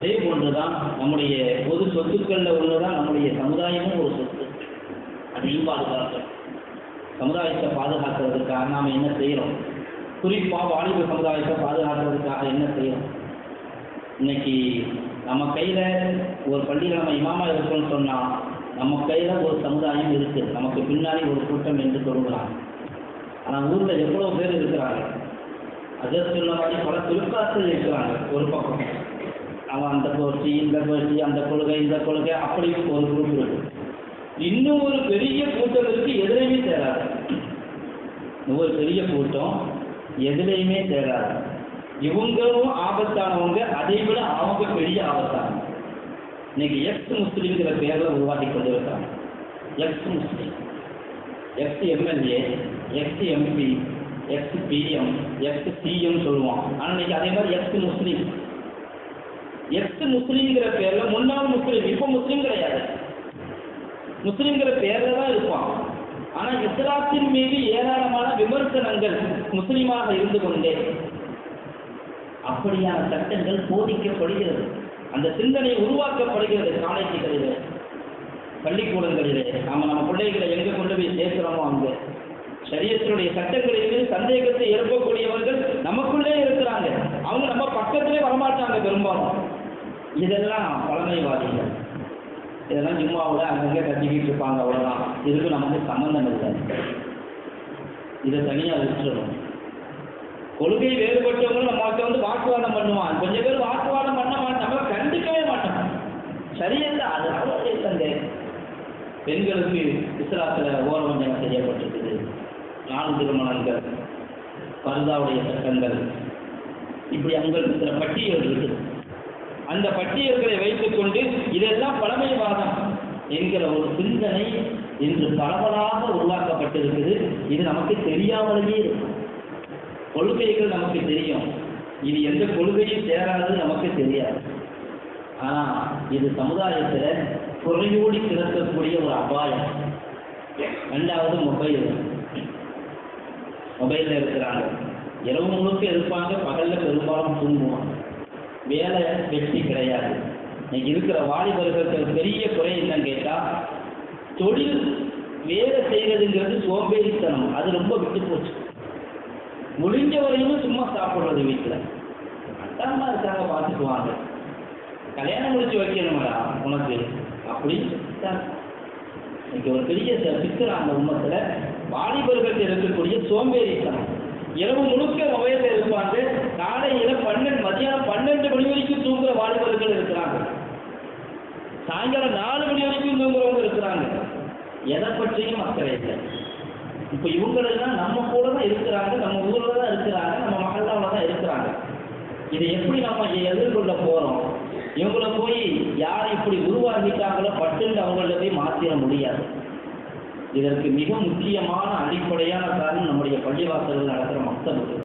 அதே போன்றுதான் நம்முடைய பொது சொத்துக்கள்ல ஒண்ணுதான் நம்முடைய சமுதாயமும் ஒரு சொத்து. அதையும் பாதுகாக்கணும் சமுதாயத்தை பாதுகாக்கிறதுக்காக நாம் என்ன செய்யறோம்? குறிப்பா வாலிப சமுதாயத்தை பாதுகாக்கிறதுக்காக என்ன செய்யறோம்? இன்னைக்கு நம்ம கையில ஒரு பள்ளியில் நம்ம இமாமா இருக்கோம்னு சொன்னா நம்ம கையில் ஒரு சமுதாயம் இருக்கு. நமக்கு பின்னாடி ஒரு கூட்டம் என்று சொல்கிறாங்க ஆனால் ஊரில் எவ்வளோ பேர் இருக்கிறாங்க? அதை சொன்ன மாதிரி பல திருக்காசல் இருக்கிறாங்க ஒரு பக்கம். அவன் அந்த கோஷ்டி இந்த கோஷ்டி அந்த கொள்கை இந்த கொள்கை அப்படி ஒரு குரூப் இருக்கு. இன்னும் ஒரு பெரிய கூட்டத்திற்கு எதிரையுமே எதுலையுமே சேராது. ஒரு பெரிய கூட்டம் எதிரையுமே சேராது. இவங்களும் ஆபத்தானவங்க அதை விட அவங்க பெரிய ஆபத்தானவங்க. இன்னைக்கு எக்ஸ் முஸ்லீம்ங்கிற பேரில் உருவாக்கி கொண்டிருக்காங்க எக்ஸ் முஸ்லீம். Ex MLA ex MP ex PM ex CM சொல்லுவான் ஆனால் இன்னைக்கு அதே மாதிரி எக்ஸ் முஸ்லீம். எக்ஸ் முஸ்லீம்ங்கிற பேரில் முன்னாள் முஸ்லீம் இப்போ முஸ்லீம் கிடையாது. முஸ்லீம்ங்கிற பேரில் தான் இருப்பான் ஆனால் இஸ்லாத்தின் மீது ஏராளமான விமர்சனங்கள் முஸ்லீமாக இருந்து கொண்டே. அப்படியான சட்டங்கள் போதிக்கப்படுகிறது. அந்த சிந்தனை உருவாக்கப்படுகிறது காலேஜுகளிலே பள்ளிக்கூடங்களிலே. நாம் நம்ம பிள்ளைகளை எங்க கொண்டு போய் சேர்க்கிறோமோ அங்கே? சரியத்தினுடைய சட்டங்களின் சந்தேகத்தை எழுப்பக்கூடியவர்கள் நமக்குள்ளே இருக்கிறாங்க. அவங்க நம்ம பக்கத்திலே வரமாட்டாங்க பெரும்பாலும். இதெல்லாம் பழமைவாதிகள். இதெல்லாம் ஜும்மாவில் அங்கங்கே கட்டிக்கிட்டு இருப்பாங்க அவ்வளோதான் இதுக்கு நமக்கு சம்மந்தம் இல்லை. இதை தனியாக விட்டுறணும் கொள்கை வேறுபட்டவங்களும் நம்மகிட்ட வந்து வாக்குவாதம் பண்ணுவான். கொஞ்சம் பேர் வாக்குவாதம் பண்ண மாட்டோம் நம்ம கண்டுக்கவே மாட்டோம். சரியல்ல அது அவ்வளோ இல்லைங்க பெண்களுக்கு இஸ்லாத்துல ஓரவஞ்சனம் செய்யப்பட்டிருக்குது. நாலு திருமணங்கள் பர்தாவுடைய சட்டங்கள். இப்படி அவங்களுக்கு சில பட்டியல் இருக்குது. அந்த பட்டியல்களை வைத்துக்கொண்டு இதெல்லாம் பழமைவாதம் என்கிற ஒரு சிந்தனை இன்று பரவலாக உருவாக்கப்பட்டிருக்குது. இது நமக்கு தெரியாமலேயே இருக்கும். கொள்கைகள் நமக்கு தெரியும். இது எந்த கொள்கையும் சேராது நமக்கு தெரியாது. ஆனா இது சமுதாயத்துல குறையோடி கிடக்கக்கூடிய ஒரு அபாயம். ரெண்டாவது மொபைல். மொபைல்ல இருக்கிறாங்க. இரவு முழுக்க இருப்பாங்க பகல்ல பெரும்பாலும் தூங்குவாங்க. வேலை வெற்றி கிடையாது. இன்னைக்கு இருக்கிற வாலிபர்களுக்கு பெரிய குறை என்னன்னு கேட்டா தொழில் வேலை செய்யறதுங்கிறது சோம்பேறித்தனம். அது ரொம்ப விட்டு போச்சு. முடிஞ்ச வரையும் சும்மா சாப்பிடுறது வீட்டில் அத்தாமா இருக்காங்க பார்த்துக்குவாங்க. கல்யாணம் முடிச்சு வைக்கணுமாடா உனக்கு. அப்படின்னு இன்னைக்கு ஒரு பெரிய சிக்கல் அந்த உண்மத்தில் வாலிபர்கள் இருக்கக்கூடிய சோம்பேறித்தனம் இரவு முழுக்க மொபைலில் இருப்பாங்க. காலையில பன்னெண்டு மதியானம் பன்னெண்டு மணி வரைக்கும் தூங்குற வாலிபர்கள் இருக்கிறாங்க. சாயங்காலம் நாலு மணி வரைக்கும் தூங்குறவங்க இருக்கிறாங்க. எதை பற்றியும் அக்கறை இல்லை. இப்போ இவங்களெல்லாம் நம்ம கூட தான் இருக்கிறாங்க நம்ம ஊரில் தான் இருக்கிறாங்க நம்ம மகளாவில் தான் இருக்கிறாங்க. இதை எப்படி நம்ம எதிர்கொள்ள போகிறோம் இவங்கள போய் யார் இப்படி உருவாக்கிட்டாங்களோ பட்டுன்னு அவங்கள போய் மாற்றிட முடியாது. இதற்கு மிக முக்கியமான அடிப்படையான காரணம் நம்முடைய பள்ளிவாசல்கள் நடக்கிற மக்கள்